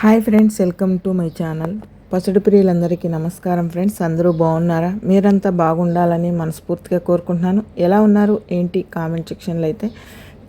Hi friends welcome to my channel. పసుడు ప్రియులందరికీ నమస్కారం friends. అందరూ బాగున్నారా? మీరంతా బాగుండాలని మనస్ఫూర్తిగా కోరుకుంటున్నాను. ఎలా ఉన్నారు? ఏంటి? కామెంట్ సెక్షన్లో అయితే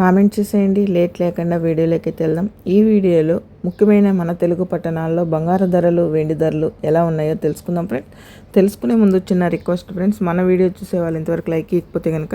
కామెంట్ చేసేయండి. లేట్ లేకుండా వీడియోలోకి వెళ్దాం. ఈ వీడియోలో ముఖ్యమైన మన తెలుగు పట్టణాల్లో బంగారు ధరలు వెండి ధరలు ఎలా ఉన్నాయో తెలుసుకుందాం ఫ్రెండ్స్. తెలుసుకునే ముందు చిన్న రిక్వెస్ట్ ఫ్రెండ్స్. మన వీడియో చూసే వాళ్ళు ఇంతవరకు లైక్ ఇకపోతే కనుక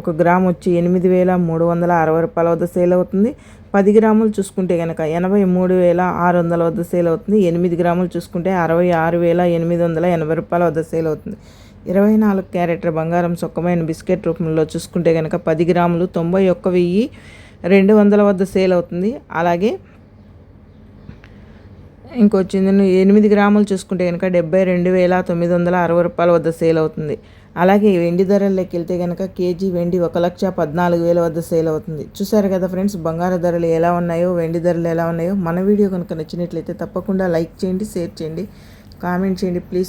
ఒక గ్రామ్ వచ్చి ఎనిమిది వేల మూడు వందల అరవై రూపాయల వద్ద సేల్ అవుతుంది. పది గ్రాములు చూసుకుంటే కనుక ఎనభై మూడు వేల ఆరు వందల వద్ద సేల్ అవుతుంది. ఎనిమిది గ్రాములు చూసుకుంటే అరవై ఆరు వేల ఎనిమిది వందల ఎనభై రూపాయల వద్ద సేల్ అవుతుంది. ఇరవై నాలుగు క్యారెట్ల బంగారం సొక్కమైన బిస్కెట్ రూపంలో చూసుకుంటే కనుక పది గ్రాములు తొంభై ఒక్క వెయ్యి రెండు వందల వద్ద సేల్ అవుతుంది. అలాగే ఇంకొచ్చింది ఎనిమిది గ్రాములు చూసుకుంటే కనుక డెబ్బై రెండు వేల తొమ్మిది వందల అరవై రూపాయల వద్ద సేల్ అవుతుంది. అలాగే వెండి ధరల్లోకి వెళ్తే కనుక కేజీ వెండి ఒక లక్ష పద్నాలుగు వేల వద్ద సేల్ అవుతుంది. చూసారు కదా ఫ్రెండ్స్ బంగారు ధరలు ఎలా ఉన్నాయో వెండి ధరలు ఎలా ఉన్నాయో మన వీడియో కనుక నచ్చినట్లయితే తప్పకుండా లైక్ చేయండి షేర్ చేయండి కామెంట్ చేయండి ప్లీజ్